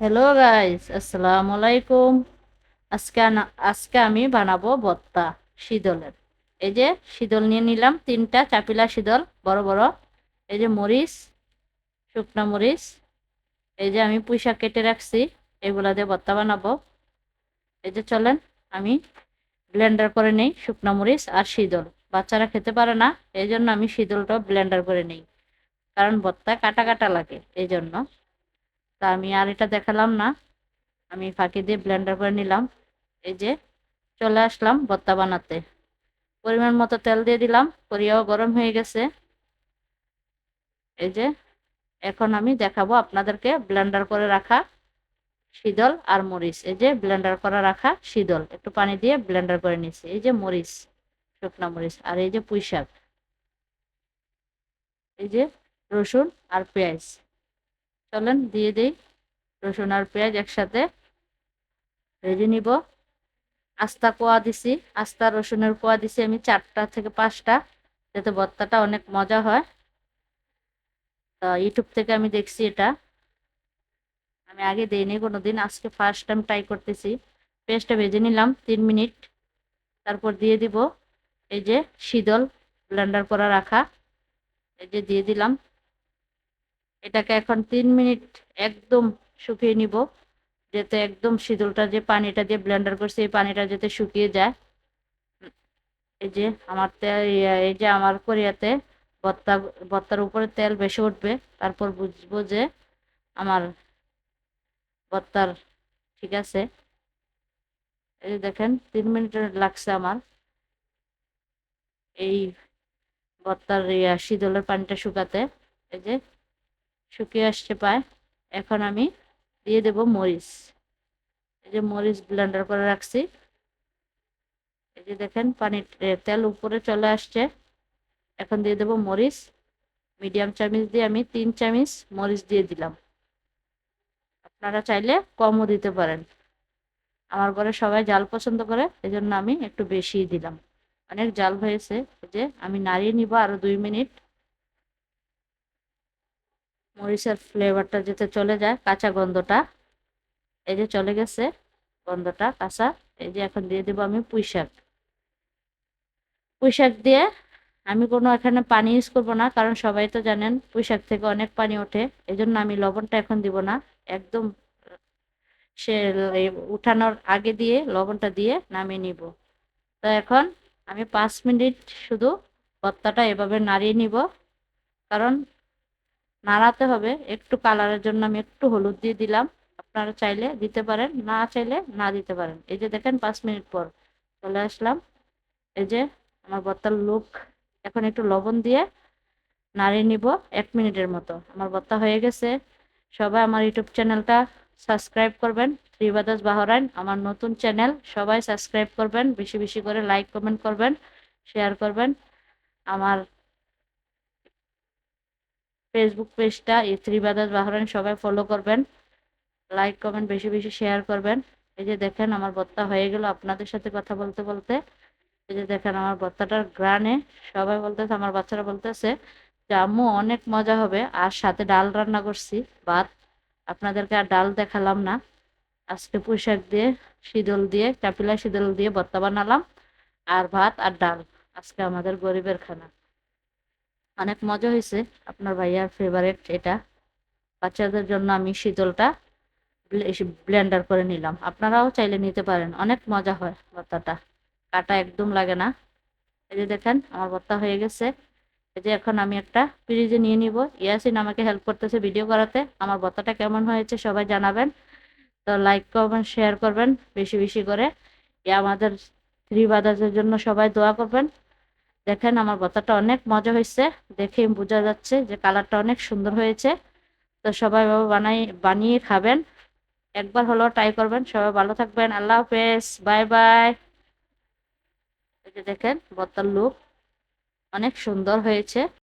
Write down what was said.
Hello guys আসসালামু আলাইকুম আজকে আজকে আমি বানাবো ভর্তা, শীতলের। এই যে শীতল নিয়ে নিলাম, তিনটা চাপিলা শীতল, বড় বড়। এই যে মরিচ, শুকনো মরিচ। এই যে আমি পুঁইশাক কেটে রাখছি, এগুলা দিয়ে ভর্তা বানাবো। এই যে চলেন, আমি ব্লেন্ডার করে নেই, শুকনো মরিচ আর শীতল। বাচ্চারা খেতে পারে না, এই জন্য আমি শীতলটা ব্লেন্ডার করে নেই। কারণ ভর্তা কাটা কাটা লাগে, এই জন্য। তা আমি আর এটা দেখালাম না। আমি ফাঁকি দিয়ে ব্লেন্ডার করে নিলাম। এই যে চলে আসলাম ভর্তা বানাতে। পরিমাণ মতো তেল দিয়ে দিলাম করিয়াও গরম হয়ে গেছে। এই যে এখন আমি দেখাবো আপনাদেরকে ব্লেন্ডার করে রাখা শীতল আর মরিচ। এই যে ব্লেন্ডার করা রাখা শীতল। একটু পানি দিয়ে ব্লেন্ডার করে নিচ্ছি এই যে মরিচ, শুকনা মরিচ আর এই যে পুঁই শাক এই যে রসুন আর পেঁয়াজ। চলেন, দিয়ে দিই। রসুন আর পেঁয়াজ একসাথে ভেজে নিব। আস্তা কোয়া দিছি, আস্তা রসুনের কোয়া দিছি আমি চারটা থেকে পাঁচটা, যাতে ভর্তাটা অনেক মজা হয়। তা ইউটিউব থেকে আমি দেখছি এটা। আমি আগে দিইনি কোনো দিন আজকে ফার্স্ট টাইম ট্রাই করতেছি। পেঁয়াজটা ভেজে নিলাম তিন মিনিট। তারপর দিয়ে দিব এই যে শীতল ব্লেন্ডার করা রাখা। এই যে দিয়ে দিলাম। এটাকে এখন তিন মিনিট একদম শুকিয়ে নিব, যাতে একদম শীতলটা যে পানিটা দিয়ে ব্লেন্ডার করছে, এই পানিটা যাতে শুকিয়ে যায়। এই যে আমার এই যে আমার কোরিয়াতে ভর্তা, ভর্তার উপরে তেল বেশি উঠবে, তারপর বুঝব যে আমার ভর্তার ঠিক আছে। এই যে দেখেন, তিন মিনিট লাগছে আমার। এই ভর্তার শীতলের পানিটা শুকাতে। এই যে শুকিয়ে আসছে পায়। এখন আমি দিয়ে দেব মরিচ। এই যে মরিচ ব্লেন্ডার করে রাখছি। এই যে দেখেন পানি তেল উপরে চলে আসছে। এখন দিয়ে দেব মরিচ। মিডিয়াম চামিচ দিয়ে আমি তিন চামিচ মরিচ দিয়ে দিলাম। আপনারা চাইলে কমও দিতে পারেন। আমার ঘরে সবাই জাল পছন্দ করে, এজন্য আমি একটু বেশি দিলাম। অনেক জাল হয়েছে। যে আমি নাড়িয়ে নিব আরও দুই মিনিট। মরিচের ফ্লেভারটা যেতে চলে যায়, কাঁচা গন্ধটা। এই যে চলে গেছে গন্ধটা, কাঁচা। এই যে এখন দিয়ে দেবো আমি পুঁই শাক। দিয়ে আমি কোনো এখানে পানি ইউজ করব না, কারণ সবাই তো জানেন পুঁই শাক থেকে অনেক পানি ওঠে। এই জন্য আমি লবণটা এখন দিব না। একদম সে উঠানোর আগে দিয়ে লবণটা দিয়ে নামিয়ে নিব। তো এখন আমি পাঁচ মিনিট শুধু ভর্তাটা এভাবে নাড়িয়ে নিব। কারণ নাড়াতে হবে। একটু কালারের জন্য আমি একটু হলুদ দিয়ে দিলাম। আপনারা চাইলে দিতে পারেন, না চাইলে না দিতে পারেন। এই যে দেখেন, পাঁচ মিনিট পর চলে আসলাম। এই যে আমার ভর্তার লুক এখন একটু লবণ দিয়ে নাড়িয়ে নিব এক মিনিটের মতো। আমার ভর্তা হয়ে গেছে। সবাই আমার ইউটিউব চ্যানেলটা সাবস্ক্রাইব করবেন। থ্রি বাদাস বাহরাইন আমার নতুন চ্যানেল, সবাই সাবস্ক্রাইব করবেন। বেশি বেশি করে লাইক কমেন্ট করবেন শেয়ার করবেন। আমার ফেসবুক পেজটা এই থ্রি বাদাস বাহরাইন সবাই ফলো করবেন। লাইক কমেন্ট বেশি বেশি শেয়ার করবেন। এই যে দেখেন, আমার ভর্তা হয়ে গেল আপনাদের সাথে কথা বলতে বলতে। এই যে দেখেন, আমার ভর্তাটার গ্রানে সবাই বলতেছে, আমার বাচ্চারা বলতেছে যে, আম্মু, অনেক মজা হবে। আর সাথে ডাল রান্না করছি ভাত আপনাদেরকে আর ডাল দেখালাম না। আজকে পুঁইশাক দিয়ে শীতল দিয়ে চাপিলা শীতল দিয়ে ভর্তা বানালাম। আর ভাত আর ডাল। আজকে আমাদের গরিবের খানা। অনেক মজা হয়েছে। আপনার ভাইয়ার ফেভারেট এটা। বাচ্চাদের জন্য আমি শীতলটা ব্লেন্ডার করে নিলাম। আপনারাও চাইলে নিতে পারেন। অনেক মজা হয় ভর্তাটা। কাটা একদম লাগে না। এই যে দেখেন, আমার ভর্তা হয়ে গেছে। এই যে এখন আমি একটা ফ্রিজে নিয়ে নিব। ইয়াসিন আমাকে হেল্প করতেছে ভিডিও করাতে। আমার ভর্তাটা কেমন হয়েছে সবাই জানাবেন। তো লাইক করবেন শেয়ার করবেন। বেশি বেশি করে। আমাদের থ্রি বাদাসের জন্য সবাই দোয়া করবেন। দেখেন আমার ভর্তাটা অনেক মজা হয়েছে। দেখে বোঝা যাচ্ছে যে কালারটা অনেক সুন্দর হয়েছে। তো সবাই বানাই, বানিয়ে খাবেন। একবার হলেও ট্রাই করবেন। সবাই ভালো থাকবেন। আল্লাহ হাফেজ। Bye bye. দেখেন বতার লুক অনেক সুন্দর হয়েছে।